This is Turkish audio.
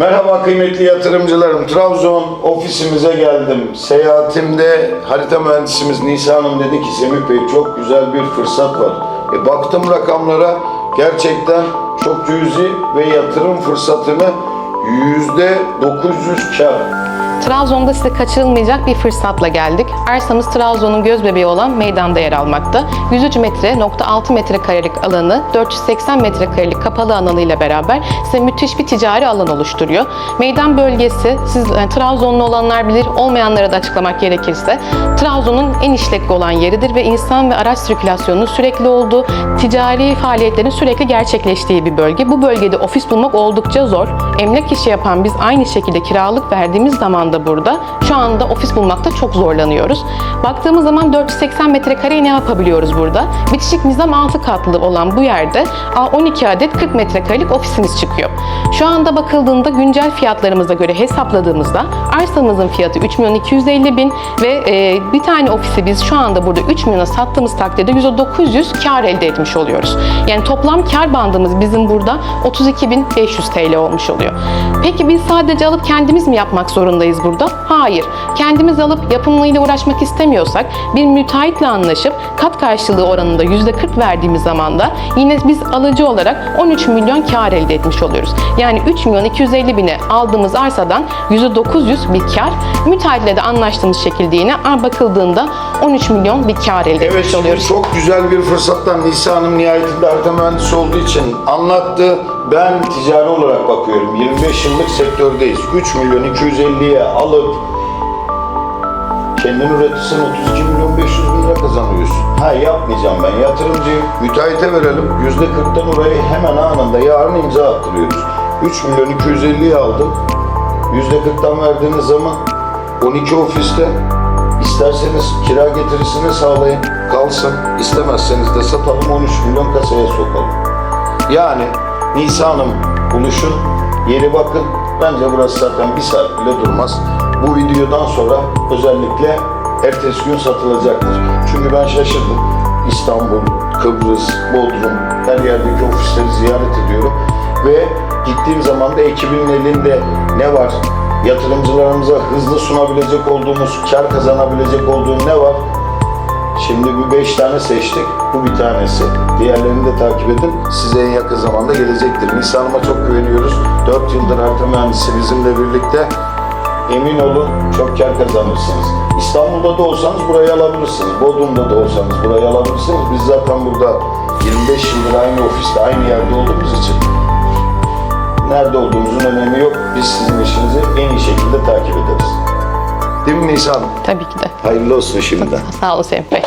Merhaba kıymetli yatırımcılarım. Trabzon ofisimize geldim. Seyahatimde harita mühendisimiz Nisa Hanım dedi ki Semih Bey çok güzel bir fırsat var. E, baktım rakamlara gerçekten çok cüzi ve yatırım fırsatını yüzde 900 kar. Trabzon'da size kaçırılmayacak bir fırsatla geldik. Arsamız Trabzon'un göz bebeği olan meydanda yer almakta. 103 metre, nokta 6 metrekarelik alanı, 480 metrekarelik kapalı alanıyla beraber size müthiş bir ticari alan oluşturuyor. Meydan bölgesi, siz e, Trabzonlu olanlar bilir, olmayanlara da açıklamak gerekirse, Trabzon'un en işlek olan yeridir ve insan ve araç sirkülasyonunun sürekli olduğu, ticari faaliyetlerin sürekli gerçekleştiği bir bölge. Bu bölgede ofis bulmak oldukça zor. Emlak işi yapan biz aynı şekilde kiralık verdiğimiz zaman da burada şu anda ofis bulmakta çok zorlanıyoruz. Baktığımız zaman 480 metrekareye ne yapabiliyoruz burada? Bitişik nizam 6 katlı olan bu yerde 12 adet 40 metrekarelik ofisimiz çıkıyor. Şu anda bakıldığında güncel fiyatlarımıza göre hesapladığımızda arsamızın fiyatı 3 milyon 250 bin ve e, bir tane ofisi biz şu anda burada 3 milyona sattığımız takdirde %900 kar elde etmiş oluyoruz. Yani toplam kar bandımız bizim burada 32.500 TL olmuş oluyor. Peki biz sadece alıp kendimiz mi yapmak zorundayız burada? Hayır. Kendimiz alıp yapımıyla uğraşmak istemiyorsak bir müteahhitle anlaşıp kat karşılığı oranında %40 verdiğimiz zaman da yine biz alıcı olarak 13 milyon kar elde etmiş oluyoruz. Yani 3 milyon 250 bine aldığımız arsadan %900 bir kar. Müteahhitle de anlaştığımız şekilde yine bakıldığında 13 milyon bir kar elde Evet etmiş oluyoruz. çok güzel bir fırsattan Nisa Hanım nihayetinde harita mühendisi olduğu için anlattı. Ben ticari olarak bakıyorum. 25 yıllık sektördeyiz. 3 milyon 250'ye alıp kendin üretirsen 32 milyon 500 bin lira kazanıyorsun. Ha yapmayacağım ben yatırımcıyım. Müteahhite verelim. %40'tan orayı hemen anında yarın imza attırıyoruz. 3 milyon 250'ye aldım. %40'tan verdiğiniz zaman 12 ofiste isterseniz kira getirisini sağlayın kalsın. İstemezseniz de satalım 13 milyon kasaya sokalım. Yani Nisa Hanım buluşun, yeri bakın. Bence burası zaten bir saat bile durmaz. Bu videodan sonra özellikle ertesi gün satılacaktır. Çünkü ben şaşırdım. İstanbul, Kıbrıs, Bodrum her yerdeki ofisleri ziyaret ediyorum. Ve gittiğim zaman da ekibin elinde ne var? Yatırımcılarımıza hızlı sunabilecek olduğumuz, kar kazanabilecek olduğum ne var? Şimdi bir beş tane seçtik. Bu bir tanesi. Diğerlerini de takip edin. Size en yakın zamanda gelecektir. Nisa Hanım'a çok güveniyoruz. 4 yıldır harita mühendisi bizimle birlikte. Emin olun çok kar kazanırsınız. İstanbul'da da olsanız burayı alabilirsiniz. Bodrum'da da olsanız burayı alabilirsiniz. Biz zaten burada 25 yıldır aynı ofiste, aynı yerde olduğumuz için nerede olduğumuzun önemi yok. Biz sizin işinizi en iyi şekilde takip ederiz. Değil mi Nisa Hanım? Tabii ki de. Hayırlı olsun şimdiden. Sağ olun Semih Bey.